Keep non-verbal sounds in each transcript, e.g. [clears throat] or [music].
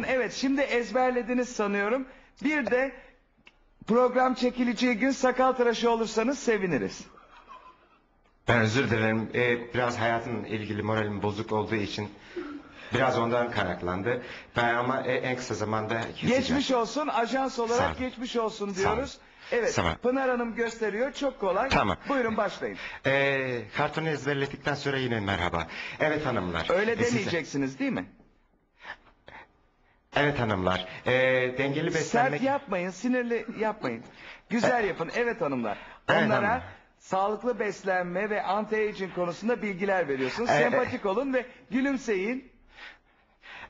Anladın evet şimdi ezberlediniz sanıyorum. Bir de program çekileceği gün sakal tıraşı olursanız seviniriz. Ben özür dilerim. Ee, biraz hayatımla ilgili moralim bozuk olduğu için biraz ondan kaynaklandı. Ben ama e- en kısa zamanda keseceğim. Geçmiş olsun ajans Sağ olarak olun. geçmiş olsun Sağ olun. diyoruz. Evet Sağ olun. Pınar Hanım gösteriyor çok kolay. Tamam. Buyurun başlayın. Ee, kartonu ezberledikten sonra yine merhaba. Evet hanımlar. Öyle Ee, size- demeyeceksiniz değil mi? Evet hanımlar. Ee, dengeli beslenmek... Sert yapmayın, sinirli yapmayın. Güzel yapın. Evet hanımlar. Evet Onlara hanım. sağlıklı beslenme ve anti-aging konusunda bilgiler veriyorsunuz. Evet, Sempatik olun ve gülümseyin.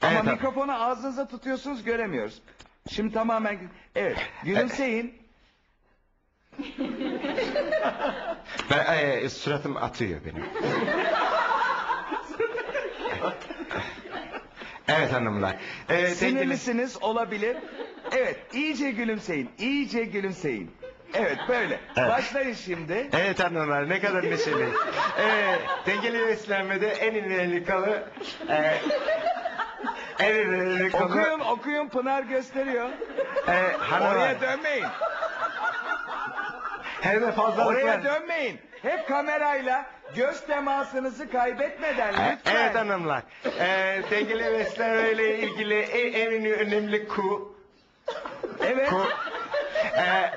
Ama Evet, mikrofonu ağzınıza tutuyorsunuz göremiyoruz. Şimdi tamamen evet gülümseyin. [laughs] Ben, e, suratım atıyor benim. [laughs] evet hanımlar. Ee. Sinirlisiniz olabilir. Evet iyice gülümseyin. iyice gülümseyin. Evet böyle. Evet. Başlayın şimdi. Evet hanımlar ne kadar neşeli. Ee, dengeli beslenmede en ileri kalı... E, en ileri kalı... Okuyun okuyun Pınar gösteriyor. E, hanımlar. Oraya dönmeyin. Hem de fazlalıklar. Oraya dönmeyin. Hep kamerayla göz temasınızı kaybetmeden lütfen. Evet hanımlar. Ee, dengeli beslenmeyle ilgili en, en önemli ku... Evet. ku e,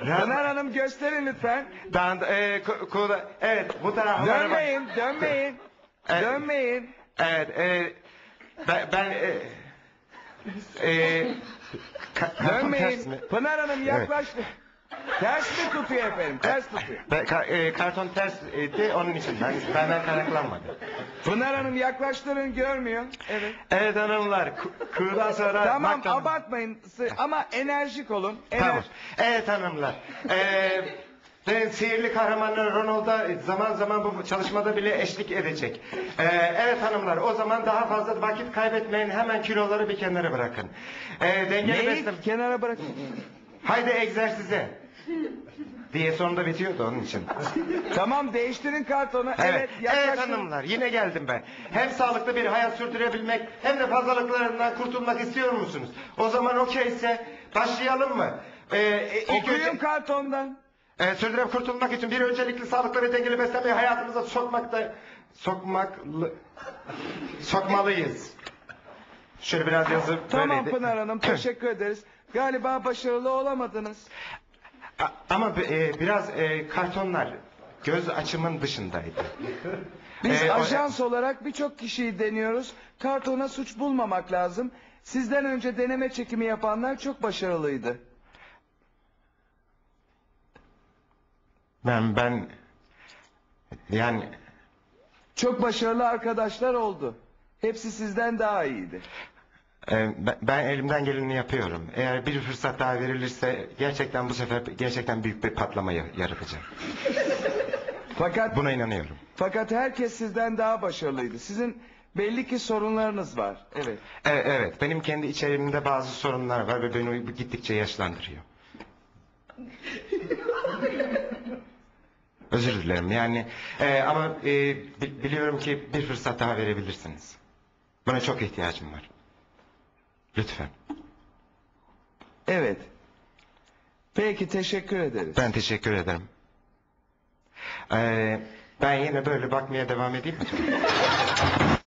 Pınar Hanım gösterin lütfen. Dan, e, ku, ku, evet bu tarafa. Dönmeyin, dönmeyin. Evet. Dönmeyin. Evet, e, ben, ben e, e, ka, Dönmeyin. Pınar Hanım yaklaştı. Ters mi tutuyor efendim? Ters tutuyor. Ka, e, karton ters e, de onun için ben benden kaynaklanmadı. Pınar Hanım yaklaştırın görmüyor. Evet. Evet hanımlar, ku, kuğudan sonra... Tamam baktım- abartmayın Sı- ama enerjik olun. Ener- Tamam. Evet hanımlar. Ee, ben sihirli kahramanlar Ronald'a zaman zaman bu çalışmada bile eşlik edecek. Ee, evet hanımlar o zaman daha fazla vakit kaybetmeyin hemen kiloları bir kenara bırakın. Ee, dengeli Neyi beslen... kenara bırakın. Haydi egzersize. Diye sonunda bitiyordu onun için. Tamam değiştirin kartonu. Evet, Evet, yaklaşın. evet hanımlar yine geldim ben. Hem sağlıklı bir hayat sürdürebilmek hem de fazlalıklarından kurtulmak istiyor musunuz? O zaman okeyse başlayalım mı? Ee, ilk Okuyun önce- kartondan. Ee, sürdürüp kurtulmak için bir öncelikli sağlıklı ve dengeli beslenmeyi hayatımıza sokmakta sokmaklı sokmalıyız. Şöyle biraz yazı Tamam böyleydi. Pınar Hanım [clears throat] teşekkür ederiz. Galiba başarılı olamadınız. A- Ama e, biraz e, kartonlar göz açımın dışındaydı. Biz Ee, o- ajans olarak birçok kişiyi deniyoruz. Kartona suç bulmamak lazım. Sizden önce deneme çekimi yapanlar çok başarılıydı. Ben ben yani Çok başarılı arkadaşlar oldu. Hepsi sizden daha iyiydi. E, ben, elimden geleni yapıyorum. Eğer bir fırsat daha verilirse gerçekten bu sefer gerçekten büyük bir patlama ya- yaratacağım. Fakat Buna inanıyorum. fakat herkes sizden daha başarılıydı. Sizin belli ki sorunlarınız var. Evet. E, evet, benim kendi içerimde bazı sorunlar var ve beni gittikçe yaşlandırıyor. [laughs] Özür dilerim yani e, ama e, bi- biliyorum ki bir fırsat daha verebilirsiniz. Buna çok ihtiyacım var. Lütfen. Evet. Peki teşekkür ederiz. Ben teşekkür ederim. E, ben yine böyle bakmaya devam edeyim mi? [laughs]